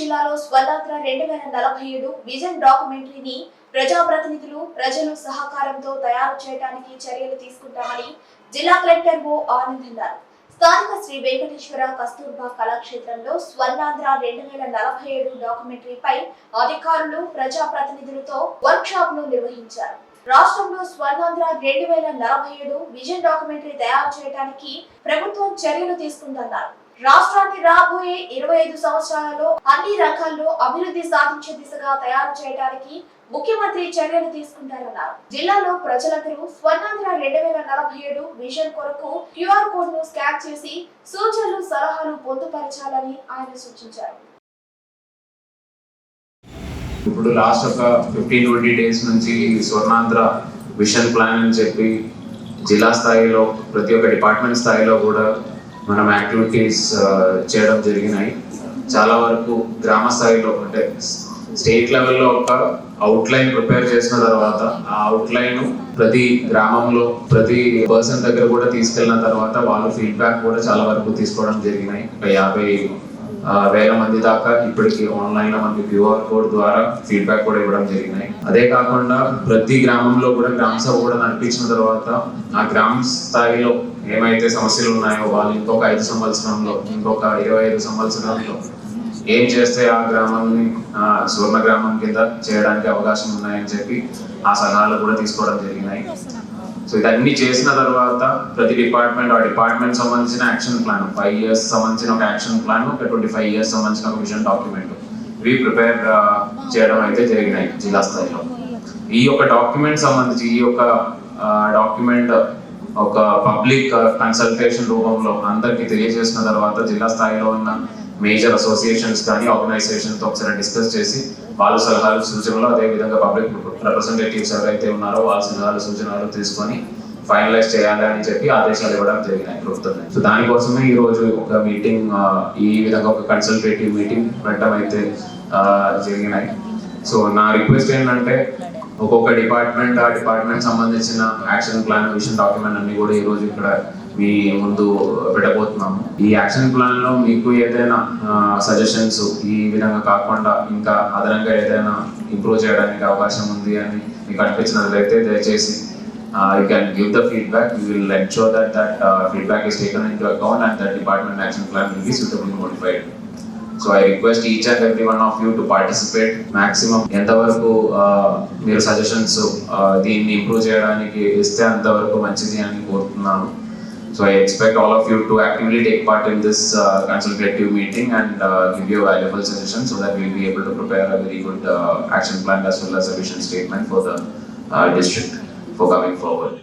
జిల్లాలో స్వతంత్ర రెండు వేల నలభై ఏడు విజన్ డాక్యుమెంటరీని ప్రజాప్రతినిధులు ప్రజలు సహకారంతో తయారు చేయడానికి చర్యలు తీసుకుంటామని జిల్లా కలెక్టర్ ఓ ఆనంద్ అన్నారు స్థానిక శ్రీ వెంకటేశ్వర కస్తూర్బా కళాక్షేత్రంలో స్వర్ణాంధ్ర రెండు వేల నలభై ఏడు డాక్యుమెంటరీపై అధికారులు ప్రజాప్రతినిధులతో వర్క్ షాప్ను నిర్వహించారు. రాష్ట్రంలో స్వర్ణాంధ్ర రెండు వేల నలభై ఏడు విజన్ డాక్యుమెంటరీ తయారు చేయడానికి ప్రభుత్వం చర్యలు తీసుకుందన్నారు. రాష్ట్రాన్ని రాబోయే ఇరవై ఐదు సంవత్సరాలలో అన్ని రంగాల్లో అభివృద్ధి సాధించే దిశగా తయారు చేయడానికి ముఖ్యమంత్రి చర్యలు తీసుకుంటారన్నారు. జిల్లాలో ప్రజలందరూ స్వర్ణాంధ్ర రెండు వేల నలభై ఏడు విజన్ కొరకు క్యూఆర్ కోడ్ను స్కాన్ చేసి సూచనలు సలహాలు పొందుపరచాలని ఆయన సూచించారు. ఇప్పుడు లాస్ట్ ఒక ఫిఫ్టీన్ ట్వంటీ డేస్ నుంచి స్వర్ణాంధ్ర విషన్ ప్లాన్ అని చెప్పి జిల్లా స్థాయిలో ప్రతి ఒక్క డిపార్ట్మెంట్ స్థాయిలో కూడా మనం యాక్టివిటీస్ చేయడం జరిగినాయి. చాలా వరకు గ్రామ స్థాయిలో అంటే స్టేట్ లెవెల్లో ఒక అవుట్లైన్ ప్రిపేర్ చేసిన తర్వాత ఆ అవుట్లైన్ ప్రతి గ్రామంలో ప్రతి పర్సన్ దగ్గర కూడా తీసుకెళ్ళిన తర్వాత వాళ్ళు ఫీడ్బ్యాక్ కూడా చాలా వరకు తీసుకోవడం జరిగినాయి. ఒక యాభై వేల మంది దాకా ఇప్పటికి ఆన్లైన్ మనకి క్యూఆర్ కోడ్ ద్వారా ఫీడ్బ్యాక్ కూడా ఇవ్వడం జరిగినాయి. అదే కాకుండా ప్రతి గ్రామంలో కూడా గ్రామ సభ కూడా నడిపించిన తర్వాత ఆ గ్రామ స్థాయిలో ఏమైతే సమస్యలు ఉన్నాయో వాళ్ళు ఇంకొక ఐదు సంవత్సరంలో ఇంకొక ఇరవై ఐదు సంవత్సరంలో ఏం చేస్తే ఆ గ్రామాన్ని సువర్ణ గ్రామం కింద చేయడానికి అవకాశం ఉన్నాయని చెప్పి ఆ సలహాలు కూడా తీసుకోవడం జరిగినాయి. సో ఇదన్నీ చేసిన తర్వాత ప్రతి డిపార్ట్మెంట్ ఆ డిపార్ట్మెంట్ సంబంధించిన యాక్షన్ ప్లాన్ ఫైవ్ ఇయర్స్ సంబంధించిన ఒక యాక్షన్ ప్లాన్ ఒక ట్వంటీ ఫైవ్ ఇయర్స్ సంబంధించిన ఒక విజన్ డాక్యుమెంట్ ఇవి ప్రిపేర్ చేయడం అయితే జరిగినాయి జిల్లా స్థాయిలో. ఈ యొక్క డాక్యుమెంట్ సంబంధించి ఈ యొక్క డాక్యుమెంట్ ఒక పబ్లిక్ కన్సల్టేషన్ uh, రూపంలో అందరికీ తెలియజేసిన తర్వాత జిల్లా స్థాయిలో ఉన్న మేజర్ అసోసియేషన్స్ కానీ ఆర్గనైజేషన్తో తో ఒకసారి డిస్కస్ చేసి వాళ్ళ సలహాలు సూచనలు అదే విధంగా పబ్లిక్ రిప్రజెంటేటివ్స్ ఎవరైతే ఉన్నారో వాళ్ళ సలహాలు సూచనలు తీసుకొని ఫైనలైజ్ చేయాలి అని చెప్పి ఆదేశాలు ఇవ్వడం జరిగినాయి ప్రభుత్వం. సో దానికోసమే ఈ రోజు ఒక మీటింగ్ ఈ విధంగా ఒక కన్సల్టేటివ్ మీటింగ్ పెట్టడం అయితే జరిగినాయి. సో నా రిక్వెస్ట్ ఏంటంటే ఒక్కొక్క డిపార్ట్మెంట్ ఆ డిపార్ట్మెంట్ సంబంధించిన యాక్షన్ ప్లాన్ విషన్ డాక్యుమెంట్ అన్ని కూడా ఈ రోజు ఇక్కడ మీ ముందు పెట్టబోతున్నాము. ఈ యాక్షన్ ప్లాన్లో మీకు ఏదైనా సజెషన్స్ ఈ విధంగా కాకుండా ఇంకా అదనంగా ఏదైనా ఇంప్రూవ్ చేయడానికి అవకాశం ఉంది అని మీకు అనిపించినట్లయితే దయచేసి you can give the feedback you will ensure that that feedback is taken into account and that department action plan will be suitable modified so I request each and every one of you to participate maximum ఎంతవరకు మీరు suggestions దీన్ని improve చేయడానికి ఇస్తే అంతవరకు మంచిది అని కోరుతున్నాను. So I expect all of you to actively take part in this uh, consultative meeting and uh, give you valuable suggestions so that we'll be able to prepare a very good uh, action plan as well as a vision statement for the uh, district for coming forward.